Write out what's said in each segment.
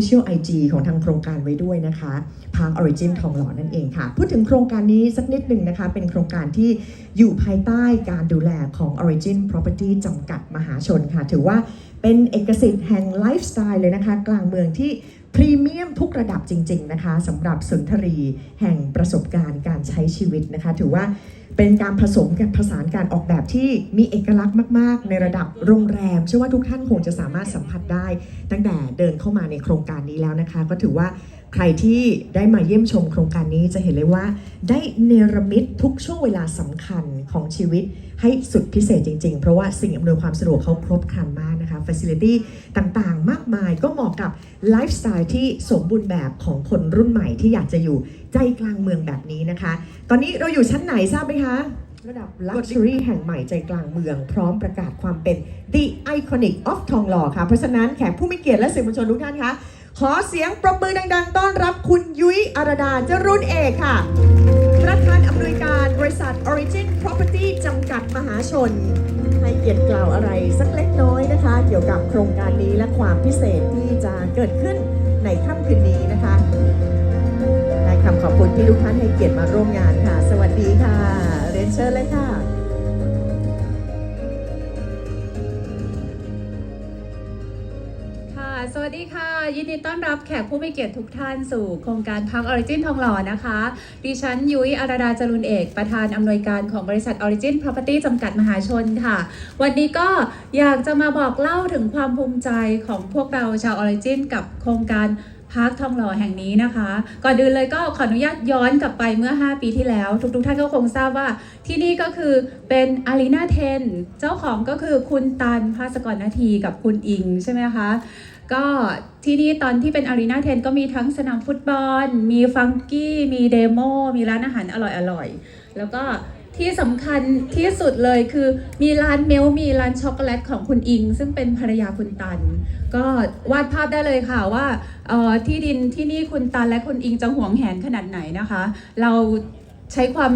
official IG ของทางโครงการไว้ด้วยนะคะ Park Origin ทองหล่อนั่นเองค่ะ พูดถึงโครงการนี้สักนิดหนึ่งนะคะ เป็นโครงการที่อยู่ภายใต้การดูแลของ Origin Property จำกัดมหาชนค่ะ ถือว่าเป็นเอกสิทธิ์แห่งไลฟ์สไตล์เลยนะคะ กลางเมืองที่พรีเมียมทุกระดับจริง ๆ นะคะสำหรับสุนทรีแห่งประสบการณ์การใช้ชีวิตนะคะ ถือว่า เป็นการผสมกับผสานการออกแบบที่มีเอกลักษณ์มาก ๆ ในระดับโรงแรมเชื่อว่าทุกท่านคงจะสามารถสัมผัสได้ ตั้งแต่เดินเข้ามาในโครงการนี้แล้วนะคะ ก็ถือว่า ใครที่ได้มาเยี่ยมชมโครงการนี้จะเห็นเลยว่า ได้เนรมิตทุกช่วงเวลาสำคัญของชีวิตให้สุดพิเศษจริง ๆ เพราะว่าสิ่งอำนวยความสะดวกเขาครบครันมากนะคะ Facility ต่างๆ มากมายก็เหมาะกับไลฟ์สไตล์ที่สมบูรณ์แบบของคนรุ่นใหม่ที่อยากจะอยู่ใจกลางเมืองแบบนี้นะคะ ตอนนี้เราอยู่ชั้นไหนทราบไหมคะระดับ Luxury แห่งใหม่ใจกลางเมือง พร้อมประกาศความเป็น The Iconic of ทองหล่อค่ะ เพราะฉะนั้นแขกผู้มีเกียรติและสื่อมวลชนทุกท่านคะ ขอเสียงปรบมือดังๆ ต้อนรับคุณยุ้ยอารดาเจรุ่นเอกค่ะ ประธานอำนวยการบริษัท Origin Property จำกัดมหาชน ให้เกียรติกล่าวอะไรสักเล็กน้อยนะคะ เกี่ยวกับโครงการนี้และความพิเศษที่จะเกิดขึ้นในค่ำคืนนี้นะคะได้คำขอบคุณที่ทุกท่านให้เกียรติมาร่วมงานค่ะ สวัสดีค่ะ เรียนเชิญเลยค่ะ สวัสดีค่ะ ยินดีต้อนรับแขกผู้มีเกียรติทุกท่านสู่โครงการพักออริจินทองหล่อนะคะ ดิฉันยุ้ยอาราดาจรุนเอก ประธานอำนวยการของบริษัทออริจิน Property จำกัดมหาชนค่ะ วันนี้ก็อยากจะมาบอกเล่าถึงความภูมิใจของพวกเราชาวออริจินกับโครงการพักทองหล่อแห่งนี้นะคะ ก่อนอื่นเลยก็ขออนุญาตย้อนกลับไปเมื่อ 5 ปีที่แล้ว ทุกๆท่านก็คงทราบว่าที่นี่ก็คือเป็นอารีนาเทนเจ้าของก็คือคุณตันภาสกรนาทีกับคุณอิงใช่ไหมคะ ก็ที่นี่ตอนที่เป็นอารีนาเทนก็มีทั้งสนามฟุตบอล มีฟังกี้มีเดโมมีร้านอาหารอร่อยๆ แล้วก็ที่สำคัญที่สุดเลยคือมีร้านเมลมีร้านช็อกโกแลตของคุณอิง ซึ่งเป็นภรรยาคุณตัน ก็วาดภาพได้เลยค่ะว่าออที่ดินที่นี่คุณตันและคุณอิงจะห่วงแหนขนาดไหนนะคะ เราใช้ความ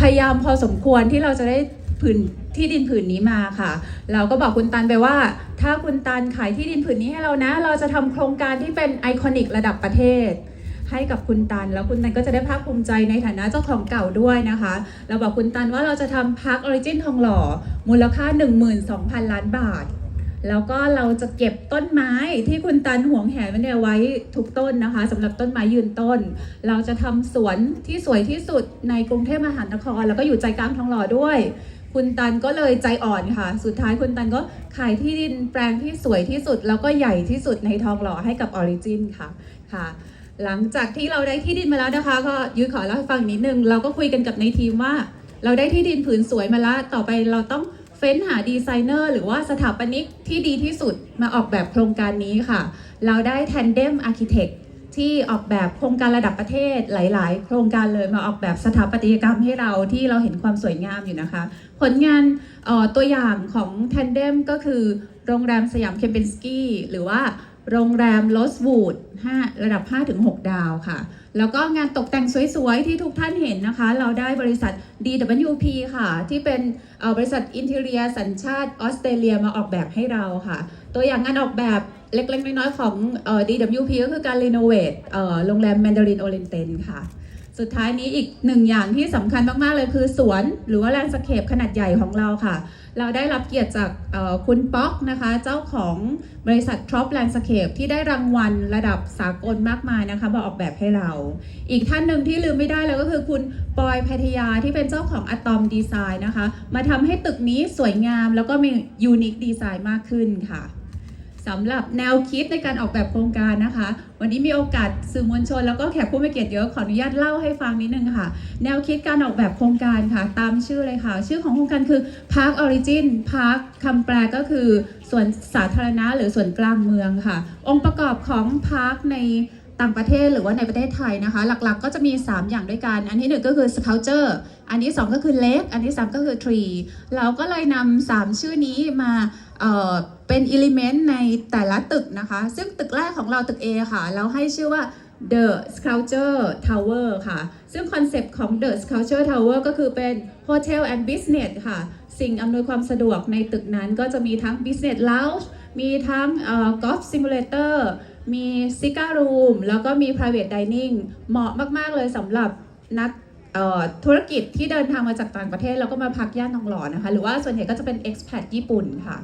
พยายามพอสมควรที่เราจะได้ผืน ที่ดินผืนนี้มาค่ะ เราก็บอกคุณตันไปว่า ถ้าคุณตันขายที่ดินผืนนี้ให้เรานะ เราจะทำโครงการที่เป็นไอคอนิกระดับประเทศ ให้กับคุณตัน แล้วคุณตันก็จะได้ภาคภูมิใจในฐานะเจ้าของเก่าด้วยนะคะ เราบอกคุณตันว่าเราจะทำพาร์คออริจินทองหล่อมูลค่า 12,000 ล้านบาทแล้วก็เราจะเก็บต้นไม้ที่คุณตันหวงแหนไว้เนี่ยไว้ทุกต้นนะคะสำหรับต้นไม้ยืนต้น เราจะทำสวนที่สวยที่สุดในกรุงเทพมหานคร แล้วก็อยู่ใจกลางทองหล่อด้วย คุณตันก็เลยใจอ่อนค่ะ สุดท้ายคุณตันก็ขายที่ดินแปลงที่สวยที่สุด แล้วก็ใหญ่ที่สุดในทองหล่อให้กับออริจินค่ะค่ะ หลังจากที่เราได้ที่ดินมาแล้วนะคะ ก็ยุ้ยขอเล่าให้ฟังนิดนึง เราก็คุยกันกับในทีมว่า เราได้ที่ดินผืนสวยมาแล้วต่อไปเราต้องเฟ้นหาดีไซเนอร์หรือว่าสถาปนิกที่ดีที่สุดมาออกแบบโครงการนี้ค่ะ เราได้ Tandem Architect ที่ออกแบบโครงการระดับประเทศหลาย ๆ โครงการเลยมาออกแบบสถาปัตยกรรมให้เราที่เราเห็นความสวยงามอยู่นะคะ ผลงานออตัวอย่างของ Tandem ก็คือ โรงแรมสยามเคมเปนสกี้หรือว่าโรงแรมลอสวูด5ระดับ 5-6 ดาวค่ะ แล้วก็งานตกแต่งสวย ๆ ที่ทุกท่านเห็นนะคะ เราได้บริษัท DWP ค่ะ ที่เป็นบริษัทอินเทเรียสัญชาติออสเตรเลียมาออกแบบให้เราค่ะ ตัวอย่างงานออกแบบเล็ก ๆ น้อย ๆ ของออ DWP ก็คือการรีโนเวทโรงแรมแมนดารินโอเรนเตนค่ะ สุดท้ายนี้อีกหนึ่งอย่างที่สำคัญมาก ๆ เลยคือสวนหรือว่าแลนด์สเคปขนาดใหญ่ของเราค่ะ เราได้รับเกียรติจากคุณป๊อกนะคะ เจ้าของบริษัท Trop Landscape ที่ได้รางวัลระดับสากลมากมายนะคะมาออกแบบให้เรา อีกท่านหนึ่งที่ลืมไม่ได้เลยก็คือคุณปอยพัทยาที่เป็นเจ้าของอะตอมดีไซน์นะคะ มาทำให้ตึกนี้สวยงามแล้วก็มียูนิคดีไซน์มากขึ้นค่ะ สำหรับแนวคิดในการออกแบบโครงการนะคะ วันนี้มีโอกาสสื่อมวลชน แล้วก็แขกผู้มีเกียรติเยอะขออนุญาตเล่าให้ฟังนิดนึงค่ะ แนวคิดการออกแบบโครงการค่ะ ตามชื่อเลยค่ะ ชื่อของโครงการคือ Park Origin Park คำแปลก็คือส่วนสาธารณะหรือส่วนกลางเมืองค่ะ องค์ประกอบของ Park ใน ต่างประเทศหรือว่าในประเทศไทยนะคะ หลักๆ ก็จะมี 3 อย่างด้วยกัน อันที่หนึ่งก็คือ sculpture อันที่สองก็คือ lake อันที่สามก็คือ tree เราก็เลยนำสามชื่อนี้มาเเป็นอิเลเมนต์ในแต่ละตึกนะคะ ซึ่งตึกแรกของเราตึก A ค่ะ เราให้ชื่อว่า The Sculpture Tower ค่ะ ซึ่งคอนเซปต์ของ The Sculpture Tower ก็คือเป็น Hotel and Business ค่ะ สิ่งอำนวยความสะดวกในตึกนั้นก็จะมีทั้ง Business Lounge มีทั้งกอล์ฟซิ มีซิก้ารูมแล้วก็มี private dining เหมาะมาก ๆ เลยสำหรับนักธุรกิจที่เดินทางมาจากต่างประเทศ แล้วก็มาพักย่านทองหล่อนะคะ หรือว่าส่วนใหญ่ก็จะเป็น expat ญี่ปุ่นค่ะ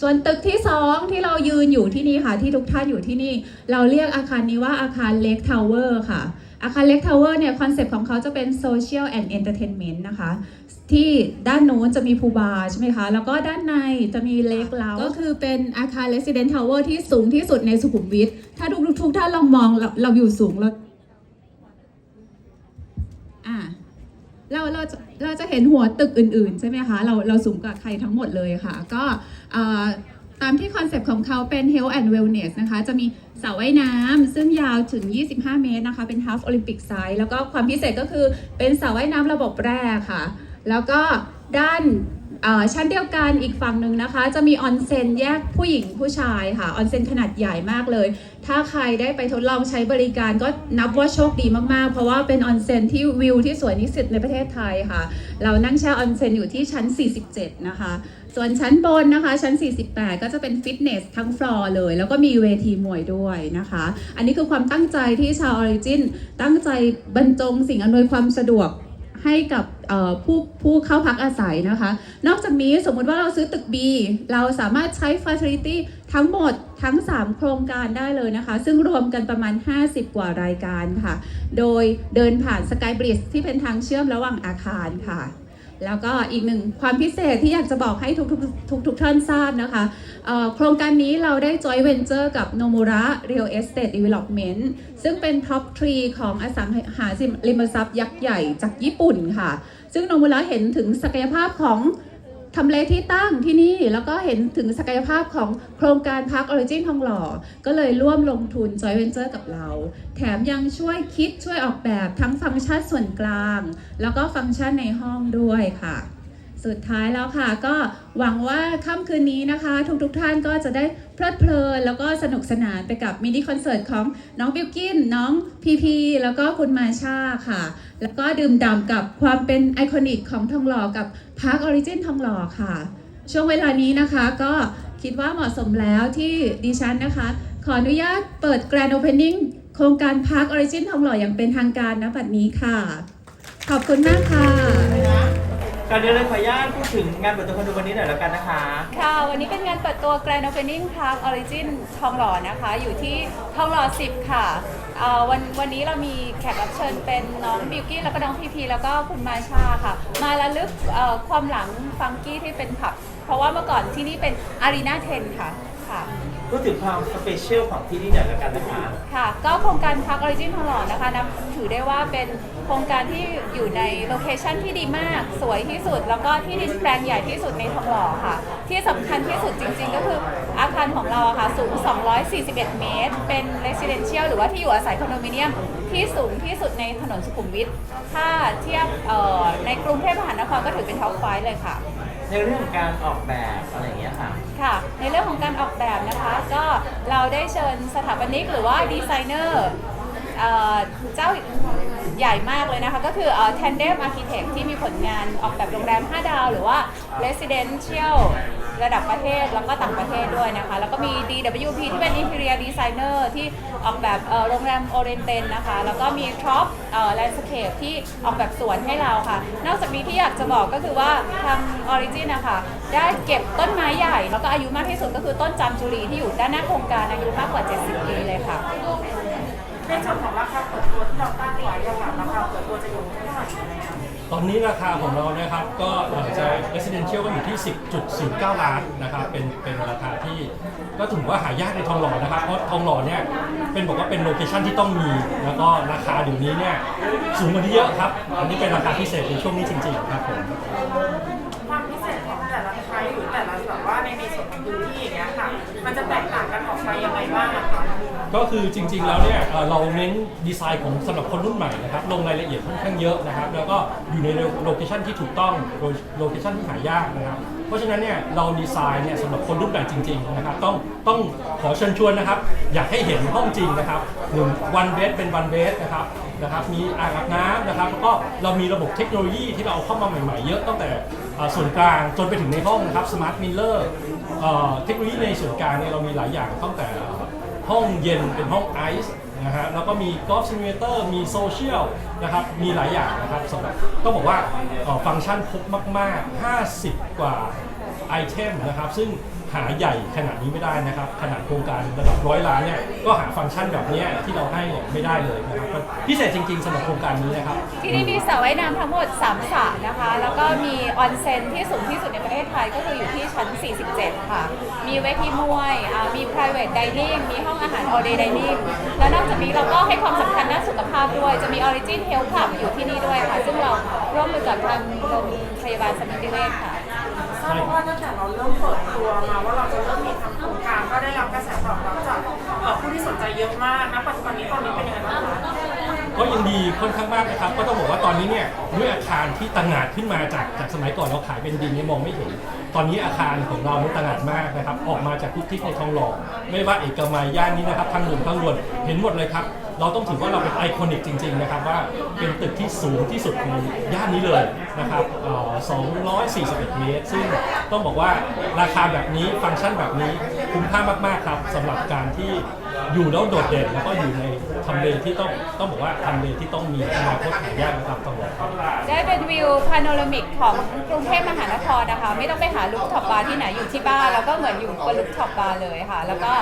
ส่วนตึกที่ 2 ที่เรายืนอยู่ที่นี่ค่ะ ที่ทุกท่านอยู่ที่นี่ เราเรียกอาคารนี้ว่าอาคาร Lake Tower ค่ะ อาคาร Lake Tower เนี่ยคอนเซปต์ของเขาจะเป็น social and entertainment นะคะ ที่ด้านโน้นจะมีพูลบาร์ใช่ไหมคะ แล้วก็ด้านในจะมีเลกเลาก็คือเป็นอาคาร Resident Tower ที่สูงที่สุดในสุขุมวิทถ้าทุกทุกท่านลองมองเราเราอยู่สูงเราอ่าเราเราจะเราจะเห็นหัวตึกอื่นๆ ใช่ไหมคะ เราเราสูงกว่าใครทั้งหมดเลยค่ะ ก็อ่า ตามที่คอนเซปต์ของเขาเป็น Health and Wellness นะคะ จะมีสระว่ายน้ำซึ่งยาวถึง 25 เมตรนะคะ เป็น Half Olympic Size แล้วก็ความพิเศษก็คือเป็นสระว่ายน้ำระบบแรกค่ะ แล้วก็ด้านชั้นเดียวกันอีกฝั่งหนึ่งนะคะ จะมีออนเซ็นแยกผู้หญิงผู้ชายค่ะออนเซ็นขนาดใหญ่มากเลย ถ้าใครได้ไปทดลองใช้บริการก็นับว่าโชคดีมากๆ เพราะว่าเป็นออนเซ็นที่วิวที่สวยที่สุดในประเทศไทยค่ะ เรานั่งแช่ออนเซ็นอยู่ที่ชั้น 47 นะคะ ส่วนชั้นบนนะคะชั้น 48 ก็จะเป็นฟิตเนสทั้งฟลอร์เลย แล้วก็มีเวทีมวยด้วยนะคะ อันนี้คือความตั้งใจที่ชาวออริจินตั้งใจบรรจงสิ่งอำนวยความสะดวกให้กับผู้ผู้เข้าพักอาศัยนะคะ นอกจากนี้สมมุติว่าเราซื้อตึก B เราสามารถใช้ Facility ทั้งหมดทั้ง 3 โครงการได้เลยนะคะ ซึ่งรวมกันประมาณ 50 กว่ารายการค่ะ โดยเดินผ่าน Sky Bridge ที่เป็นทางเชื่อมระหว่างอาคารค่ะ แล้วก็อีกหนึ่งความพิเศษที่อยากจะบอกให้ทุกทุกทุกทุกท่านทราบนะคะโครงการนี้เราได้ joint venture กับ Nomura Real Estate Development ซึ่งเป็น top 3 ของอสังหาริมทรัพย์ยักษ์ใหญ่จากญี่ปุ่นค่ะ ซึ่ง Nomura เห็นถึงศักยภาพของ ทำเลที่ตั้งที่นี่ แล้วก็เห็นถึงศักยภาพของโครงการพักออริจินทองหล่อ ก็เลยร่วมลงทุนจอยเวนเจอร์กับเรา แถมยังช่วยคิดช่วยออกแบบทั้งฟังก์ชันส่วนกลาง แล้วก็ฟังก์ชันในห้องด้วยค่ะ สุดท้ายแล้วค่ะ ก็หวังว่าค่ำคืนนี้นะคะ ทุกๆทท่านก็จะได้เพลิดเพลิน แล้วก็สนุกสนานไปกับมินิคอนเสิร์ตของน้องบิวกินน้องพีพีแล้วก็คุณมาชาค่ะ แล้วก็ดื่มด่ำกับความเป็นไอคอนิกของทองหล่อกับพาร์คออริจินทองหล่อค่ะ ช่วงเวลานี้นะคะก็คิดว่าเหมาะสมแล้วที่ดิฉันนะคะ ขออนุญาตเปิดแกรนด์โอเพนนิ่งโครงการพาร์คออริจินทองหล่ออย่างเป็นทางการณบัดนี้ค่ะ ขอบคุณมากค่ะ การเดินเลยขออนุญาตพูดถึงงานเปิดตัวคอนโดวันนี้หน่อยแล้วกันนะคะ ค่ะ วันนี้เป็นงานเปิดตัว Grand Opening Park Origin ทองหล่อนะคะ อยู่ที่ทองหล่อ 10 ค่ะเอ่อวันวันนี้เรามีแขกรับเชิญเป็นน้องบิวกี้แล้วก็น้องพีพีแล้วก็คุณมาชาค่ะ มาละลึกเอ่อความหลังฟังกี้ที่เป็นผับ เพราะว่าเมื่อก่อนที่นี่เป็นอารีนาเทนค่ะค่ะ พูดถึงความสเปเชียลของที่นี่หน่อยแล้วกันนะคะ ค่ะ ก็โครงการพักออริจินทองหล่อนะคะนับถือได้ว่าเป็นโครงการที่อยู่ในโลเคชันที่ดีมาก สวยที่สุด แล้วก็ที่ดินแปลงใหญ่ที่สุดในทองหล่อค่ะ ที่สำคัญที่สุดจริงๆ ก็คืออาคารของเราอะค่ะ สูง 241 เมตร เป็น residential หรือว่าที่อยู่อาศัยคอนโดมิเนียม ที่สูงที่สุดในถนนสุขุมวิท ถ้าเทียบเอ่อในกรุงเทพมหานครก็ถือเป็นท็อปไฟเลยค่ะ ในเรื่องของการออกแบบอะไรอย่างเงี้ย ค่ะ ในเรื่องของการออกแบบนะคะ ก็เราได้เชิญสถาปนิกหรือว่าดีไซเนอร์เจ้าใหญ่มากเลยนะคะ ก็คือเอ่อ Tandem Architect ที่มีผลงานออกแบบโรงแรม 5 ดาว หรือว่า Residential ระดับประเทศแล้วก็ต่างประเทศด้วยนะคะ แล้วก็มี DWP ที่เป็น Interior Designer ที่ออกแบบโรงแรมโอเรนเตนนะคะ แล้วก็มี Trop เอ่อ Landscape ที่ออกแบบสวนให้เราค่ะ นอกจากนี้ที่อยากจะบอกก็คือว่าทาง Origin นะคะ ได้เก็บต้นไม้ใหญ่ แล้วก็อายุมากที่สุดก็คือต้นจามจุรีที่อยู่ด้านหน้าโครงการอายุมากกว่า 70 ปีเลยค่ะ ในส่วนของราคาเปิดตัวที่เราตั้งไว้อะค่ะราคาเปิดตัวจะอยู่ที่เท่าไหร่ยังไงคะตอนนี้ราคาของเรานะครับก็จะ residential ก็อยู่ที่ 10.09 ล้านนะครับเป็นเป็นราคาที่ก็ถือว่าหายากในทองหล่อนะครับเพราะทองหล่อเนี่ยเป็นบอกว่าเป็นโลเคชั่นที่ต้องมีแล้วก็ราคาเดี๋ยวนี้เนี่ยสูงกว่านี้เยอะครับอันนี้เป็นราคาพิเศษในช่วงนี้จริงๆครับผมความ แต่ละแบบว่าในในส่วนของพื้นที่อย่างเงี้ยค่ะ มันจะแตกต่างกันออกไปยังไงบ้างอะคะก็คือจริง ๆ แล้วเนี่ยเอ่อเราเน้นดีไซน์ของสำหรับคนรุ่นใหม่นะครับลงรายละเอียดค่อนข้างเยอะนะครับ แล้วก็อยู่ในโลเคชันที่ถูกต้องโลเคชันที่หายากนะครับ เพราะฉะนั้นเนี่ยเราดีไซน์เนี่ยสำหรับคนรุ่นใหม่จริง ๆ นะครับ ต้องต้องขอเชิญชวนนะครับ อยากให้เห็นห้องจริงนะครับหนึ่งวันเบสเป็นวันเบสนะครับนะครับมีอ่างอาบน้ำนะครับแล้วก็เรามีระบบเทคโนโลยีที่เราเอาเข้ามาใหม่ ๆ เยอะตั้งแต่ ส่วนกลางจนไปถึงในห้องนะครับสมาร์ทมิลเลอร์เทคโนโลยีในส่วนกลางเนี่ยเรามีหลายอย่างตั้งแต่ห้องเย็นเป็นห้องไอซ์นะฮะแล้วก็มีกอล์ฟซิมูเลเตอร์มีโซเชียลนะครับมีหลายอย่างนะครับสำหรับต้องบอกว่าฟังก์ชันครบมาก ๆ 50 กว่าไอเทมนะครับซึ่ง หาใหญ่ขนาดนี้ไม่ได้นะครับ ขนาดโครงการระดับร้อยล้านเนี่ยก็หาฟังก์ชันแบบนี้ที่เราให้เนี่ยไม่ได้เลยนะครับพิเศษจริงๆสำหรับโครงการนี้นะครับที่นี่มีสระว่ายน้ำทั้งหมด3สระนะคะ แล้วก็มีออนเซ็นที่สูงที่สุดในประเทศไทยก็คืออยู่ที่ชั้น 47 ค่ะ มีเวทีมวยมี private dining มีห้องอาหาร all day dining แล้วนอกจากนี้เราก็ให้ความสำคัญด้านสุขภาพด้วยจะมี Origin Health Club อยู่ที่นี่ด้วยค่ะ ซึ่งเราร่วมมือกับทางโรงพยาบาลสมิติเวชค่ะ ทราบว่าตั้งแต่เราเริ่มเปิดตัวมาว่าเราจะเริ่มมีทำโครงการก็ได้รับกระแสตอบรับจากเอ่อผู้ที่สนใจเยอะมากนะปัจจุบันนี้ตอนนี้เป็นยังไงบ้างคะก็ยังดีค่อนข้างมากนะครับ ก็ต้องบอกว่าตอนนี้เนี่ยด้วยอาคารที่ต่างหากขึ้นมาจากจากสมัยก่อนเราขายเป็นดินเนี่ยมองไม่เห็น ตอนนี้อาคารของเราเนี่ยต่างหากมากนะครับ ออกมาจากทุกทิศในทองหล่อไม่ว่าเอกมัยย่านนี้นะครับทางหลวงทางด่วนเห็นหมดเลยครับ เราต้องถือว่าเราเป็นไอคอนิกจริง ๆ นะครับ ว่าเป็นตึกที่สูงที่สุดในย่านนี้เลยนะครับ241 เมตร ซึ่งต้องบอกว่าราคาแบบนี้ฟังก์ชันแบบนี้คุ้มค่ามากๆครับสำหรับการที่อยู่แล้วโดดเด่นแล้วก็อยู่ในทำเลที่ต้องต้องบอกว่าทำเลที่ต้องมีอนาคตหายากนะครับต้องบอกครับได้เป็นวิวพาโนรามิกของกรุงเทพมหานครนะคะ ไม่ต้องไปหาลูกท็อปบาร์ที่ไหนอยู่ที่บ้านแล้วก็เหมือนอยู่บนลูกท็อปบาร์เลยค่ะ แล้วก็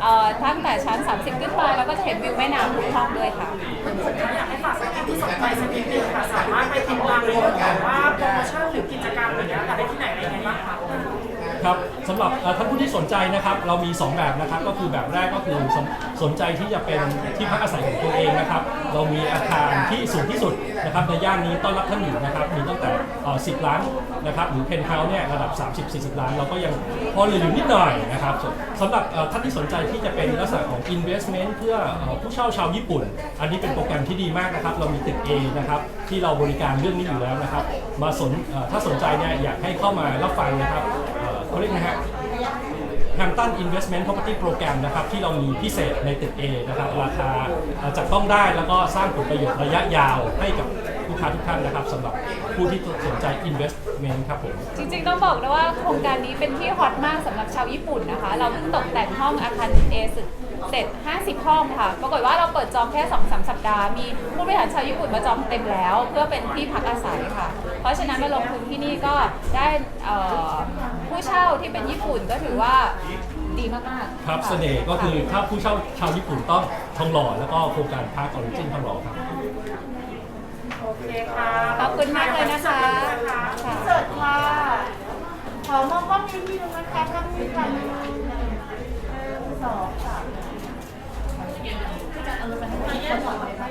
เอ่อตั้งแต่ชั้น 30 ขึ้นไปเราก็จะเห็นวิวแม่น้ำทุกห้องด้วยค่ะอยากให้ฝากสถานที่สนใจสักนิดนึงค่ะสามารถไปติดตามในเรื่องของว่าโปรโมชั่นหรือกิจกรรมอะไรเงี้ยค่ะได้ที่ไหนอะไรยังไงบ้างคะ ครับ สำหรับเอ่อท่านผู้ที่สนใจนะครับ เรามี 2 แบบนะครับ ก็คือแบบแรกก็คือสนสนใจที่จะเป็นที่พักอาศัยของตัวเองนะครับ เรามีอาคารที่สูงที่สุดนะครับในย่านนี้ต้อนรับท่านอยู่นะครับ มีตั้งแต่เอ่อ10 ล้านนะครับหรือเพนท์เฮาส์เนี่ยระดับ 30-40 ล้าน เราก็ยังพอเหลืออยู่นิดหน่อยนะครับส่วนสำหรับเอ่อท่านที่สนใจที่จะเป็นลักษณะของ investment เพื่อเอ่อผู้เช่าชาวญี่ปุ่น อันนี้เป็นโปรแกรมที่ดีมากนะครับ เรามีตึก A นะครับที่เราบริการเรื่องนี้อยู่แล้วนะครับ มาสนเอ่อถ้าสนใจเนี่ยอยากให้เข้ามารับฟังนะครับ เขาเรียกนะฮะ Hampton Investment Property Program นะครับที่เรามีพิเศษในตึก A นะครับราคาจับต้องได้แล้วก็สร้างผลประโยชน์ระยะยาวให้กับลูกค้าทุกท่านนะครับสำหรับผู้ที่สนใจ investment ครับผม จริงๆต้องบอกนะว่าโครงการนี้เป็นที่ฮอตมากสำหรับชาวญี่ปุ่นนะคะ เราเพิ่งตกแต่งห้องอาคาร A เสร็จ 50 ห้องค่ะ ปรากฏว่าเราเปิดจองแค่ 2-3สัปดาห์ มีผู้บริหารชาวญี่ปุ่นมาจองเต็มแล้ว เพื่อเป็นที่พักอาศัยค่ะ เพราะฉะนั้นมาลงทุนที่นี่ก็ได้เอ่อผู้เช่าที่เป็นญี่ปุ่นก็ถือว่าดีมากๆครับเสน่ห์ก็คือถ้าผู้เช่าชาวญี่ปุ่นต้องทองหล่อแล้วก็โครงการพาร์คออริจินทองหล่อครับ โอเคค่ะขอบคุณมากเลยนะคะค่ะค่ะเสิร์ตค่ะ ขอมองกล้องนิดนึงนะคะกล้องนี้ค่ะหนึ่งสองสาม 嗯。